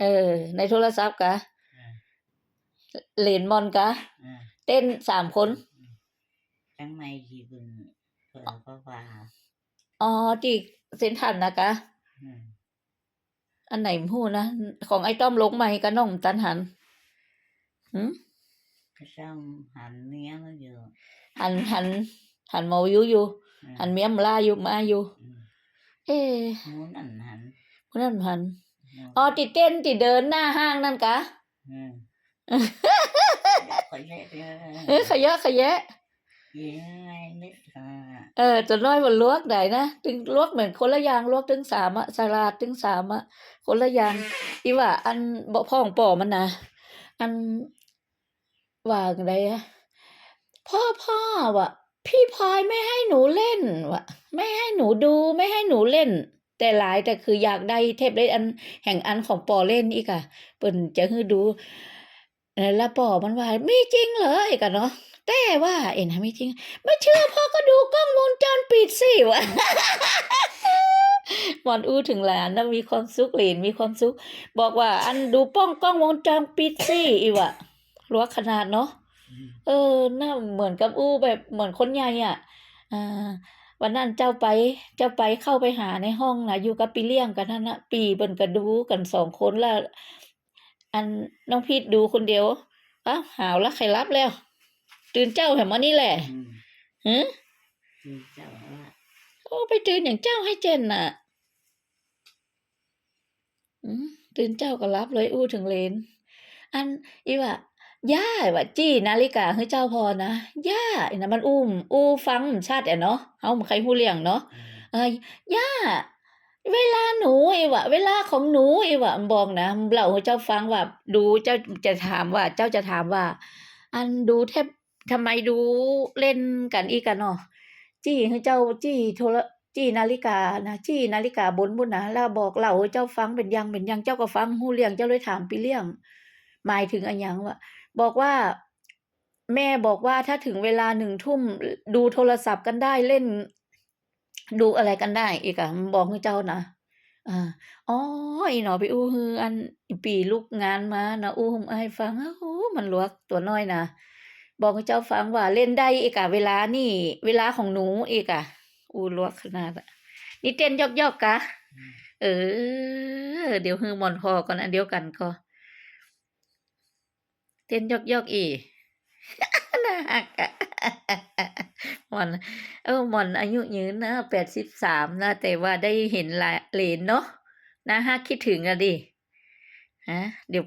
เออ ในโทรศัพท์กะอ่าเหรนมอนกะอ่าเต้นสามคนทั้งไม่ที่เพิ่นเปิดก็ว่าอ๋อที่เส้นทันนะกะอืมอันไหนพูดนะ ของไอ้ต้อมลงใหม่กับน้องตันหันหืมก็ช่างหันเนี้ยมันอยู่หันหันหันเมาอยู่อยู่อืมหันเมียมลาอยู่มาอยู่อืมเอ๊ะหมูนั่นหันคนนั้นหันหมู อ๋อติเต้นติเดินหน้าห้างนั่นกะอืมขอเล่นเลยเออขยะขยะยังไงนิดอะเออตัวน้อยมันลวกได้นะถึงลวกเหมือนคนละอย่างลวกถึงสามอะสลัดถึงสามอะคนละอย่างอีว่า อันบ่พ่องป่อมันนะอันว่าจั่งใดอะพ่อพ่อวะพี่พลอยไม่ให้หนูเล่นวะไม่ให้หนูดูไม่ให้หนูเล่น แต่หลายแต่คืออยากได้เทปเล่นอันแห่งอันของปอเล่นอีกอะเปิ่นจะให้ดูแล้วปอมันว่ามีจริงเหรออีกอะเนาะแต่ว่าเอ็นไม่จริง ไม่เชื่อพ่อก็ดูกล้องวงจรปิดสิวะหมอนอู้ถึงหลานนะมีความสุขเหลนมีความสุข บอกว่า อันดูป้องกล้องวงจรปิดสิอีวะรัวขนาดเนาะเออน่าเหมือนกับอู้แบบเหมือนคนใหญ่อะอ่า วันนั้นเจ้าไป เจ้าไปเข้าไปหาในห้องนะอยู่กับปีเลี้ยงกันนั่นนะปีเบิ่นก็ดูกันสองคนแล้วอันน้องพีทดูคนเดียวอ้าวหาวแล้วใครรับแล้ว ตื่นเจ้าแห่มานี่แหละอืมฮะคือเจ้าว่าโอ้ไปตื่นอย่างเจ้าให้เจนน่ะอืมตื่นเจ้าก็รับเลยอู้ถึงเลน อันอีว่า ย่าว่าจี้นาฬิกาให้เจ้าพอนะย่าอีนะมันอุ้ม อู้ฟังชาติอะเนาะเฮาใครผู้เลี้ยงเนาะอืมเอ้ยย่าเวลาหนูอีว่าเวลาของหนูอีว่ามันบอกนะเล่าให้เจ้าฟังว่าดูเจ้าจะถามว่า เจ้าจะถามว่า อันดูแทบทำไมดูเล่นกันอีกกันเนาะจี้ให้เจ้าจี้โทรจี้นาฬิกานะจี้นาฬิกาบนบุญนะแล้วบอกเล่าให้เจ้าฟังเป็นอยังเป็นอยังเจ้าก็ฟังหูเลี้ยงเจ้าเลยถามปีเลี้ยงหมายถึงอันหยังว่า บอกว่าแม่บอกว่าถ้าถึงเวลาหนึ่งทุ่มดูโทรศัพท์กันได้เล่น ดูอะไรกันได้ อีกอะมันบอกให้เจ้านะอ่าอ๋ออีหนอไปอู้ฮืออันอีปีลูกงานมานะอู้ให้ให้ฟังอ้าวมันลวกตัวน้อยนะบอกให้เจ้าฟังว่าเล่นได้อีกอะเวลานี่ เวลาของหนูอีกอะอู้ลวกขนาดอะนี่เต้นยอกๆกกะอืมเออ เดี๋ยวฮือหมอนพอก่อนอันเดียวกันก็ เต้นยอกยกๆอีน่าหักหมอน เออหมอนอายุยืนนะแปดสิบสามนะ แต่ว่าได้เห็นหลาเหลนเนาะนะฮักคิดถึงอะดิฮะเดี๋ยว